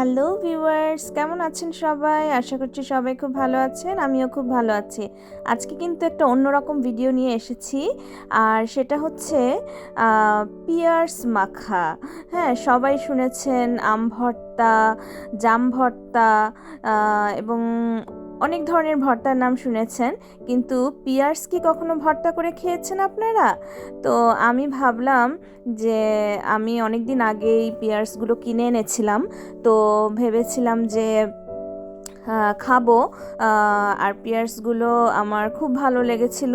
Hello viewers কেমন আছেন সবাই? আশা করছি সবাই খুব ভালো আছেন, আমিও খুব ভালো আছি। আজকে কিন্তু একটা অন্যরকম ভিডিও নিয়ে এসেছি, আর সেটা হচ্ছে পিয়ার্স মাখা হ্যাঁ সবাই শুনেছেন, আম ভর্তা, জাম ভর্তা এবং অনেক ধরনের ভর্তার নাম শুনেছেন, কিন্তু পিয়ার্স কি কখনো ভর্তা করে খেয়েছেন আপনারা? তো আমি ভাবলাম যে আমি অনেক দিন আগেই পিয়ার্সগুলো কিনে এনেছিলাম, তো ভেবেছিলাম যে খাব আর পিয়ার্সগুলো আমার খুব ভালো লেগেছিল,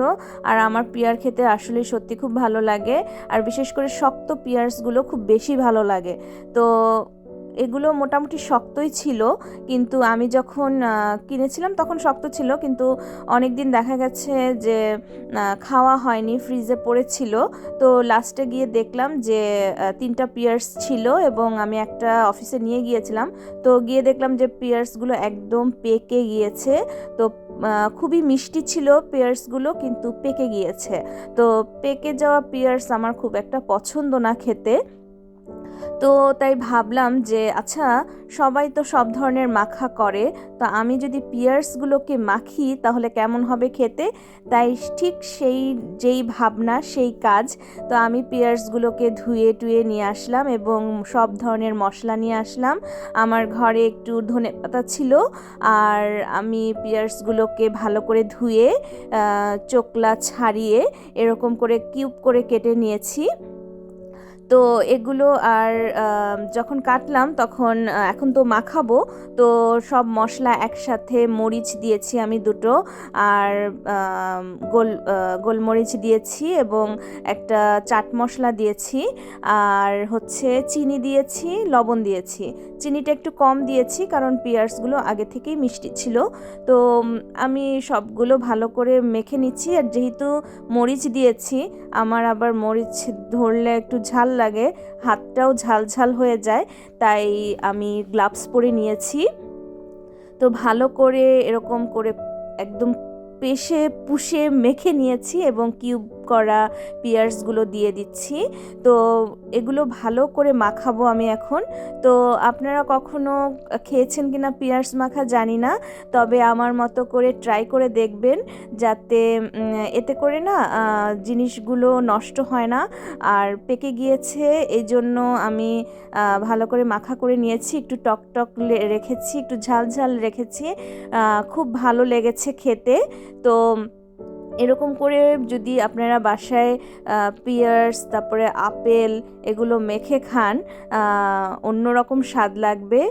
আর আমার পিয়ার খেতে আসলে সত্যি খুব ভালো লাগে, আর বিশেষ করে শক্ত পিয়ার্সগুলো খুব বেশি ভালো লাগে। তো এগুলো মোটামুটি শক্তই ছিল, কিন্তু আমি যখন কিনেছিলাম তখন শক্ত ছিল, কিন্তু অনেক দিন দেখা গেছে যে খাওয়া হয়নি, ফ্রিজে পড়েছিল। তো লাস্টে গিয়ে দেখলাম যে তিনটা পিয়ার্স ছিল এবং আমি একটা অফিসে নিয়ে গিয়েছিলাম। তো গিয়ে দেখলাম যে পিয়ার্সগুলো একদম পেকে গিয়েছে। তো খুবই মিষ্টি ছিল পিয়ার্সগুলো কিন্তু পেকে গিয়েছে। তো পেকে যাওয়া পিয়ার্স আমার খুব একটা পছন্দ না খেতে। তো তাই ভাবলাম যে আচ্ছা সবাই তো সব ধরনের মাখা করে, তো আমি যদি পিয়ার্সগুলোকে মাখি, তাহলে কেমন হবে খেতে? তাই ঠিক সেই, যেই ভাবনা, সেই কাজ, তো আমি পিয়ার্সগুলোকে ধুয়ে টুয়ে নিয়ে আসলাম এবং সব ধরনের মশলা নিয়ে আসলাম। আমার ঘরে একটু ধনে পাতা ছিল, আর আমি পিয়ার্সগুলোকে ভালো করে ধুয়ে চোকলা ছাড়িয়ে এরকম করে কিউব করে কেটে নিয়েছি। তো এগুলো আর যখন কাটলাম তখন এখন তো মাখাবো, তো সব মশলা একসাথে মরিচ দিয়েছি আমি দুটো আর গোল গোলমরিচ দিয়েছি এবং একটা চাট মশলা দিয়েছি আর হচ্ছে চিনি দিয়েছি, লবণ দিয়েছি। চিনিটা একটু কম দিয়েছি কারণ পিয়ার্সগুলো আগে থেকেই মিষ্টি ছিল। তো আমি সবগুলো ভালো করে মেখে নিচ্ছি আর যেহেতু মরিচ দিয়েছি, আমার আবার মরিচ ধরলে একটু ঝাল লাগে, হাতটাও ঝালঝাল ঝাল হয়ে যায়, তাই আমি গ্লাভস পরে নিয়েছি। তো ভালো করে এরকম করে একদম পেশে পুষে মেখে নিয়েছি এবং কিউব করা পিয়ার্সগুলো দিয়ে দিচ্ছি। তো এগুলো ভালো করে মাখাবো আমি এখন। তো আপনারা কখনো খেয়েছেন কিনা পিয়ার্স মাখা জানি না, তবে আমার মতো করে ট্রাই করে দেখবেন যাতে এতে করে না জিনিসগুলো নষ্ট হয় না। আর পেকে গিয়েছে এই জন্য আমি ভালো করে মাখা করে নিয়েছি, একটু টক টক রেখেছি, একটু ঝাল ঝাল রেখেছি। খুব ভালো লেগেছে খেতে। তো এরকম করে যদি আপনারা বাসায় পিয়ার্স তারপরে আপেল এগুলো মেখে খান অন্যরকম স্বাদ লাগবে।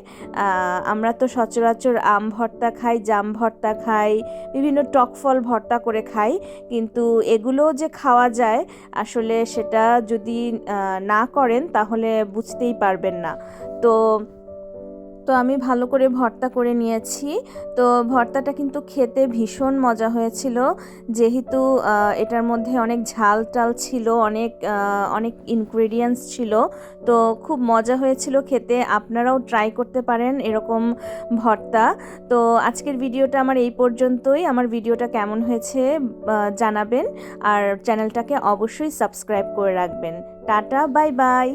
আমরা তো সচরাচর আম ভর্তা খাই, জাম ভর্তা খাই, বিভিন্ন টক ফল ভর্তা করে খাই, কিন্তু এগুলো যে খাওয়া যায়, আসলে সেটা যদি না করেন তাহলে বুঝতেই পারবেন না। তো তো আমি ভালো করে ভর্তা করে নিয়েছি। তো ভর্তাটা কিন্তু খেতে ভীষণ মজা হয়েছিল। যেহেতু এটার মধ্যে অনেক ঝাল টাল ছিল, অনেক অনেক ইনগ্রেডিয়েন্টস ছিল, তো খুব মজা হয়েছিল খেতে। আপনারাও ট্রাই করতে পারেন এরকম ভর্তা। তো আজকের ভিডিওটা আমার এই পর্যন্তই। আমার ভিডিওটা কেমন হয়েছে জানাবেন। আর চ্যানেলটাকে অবশ্যই সাবস্ক্রাইব করে রাখবেন। Tata bye bye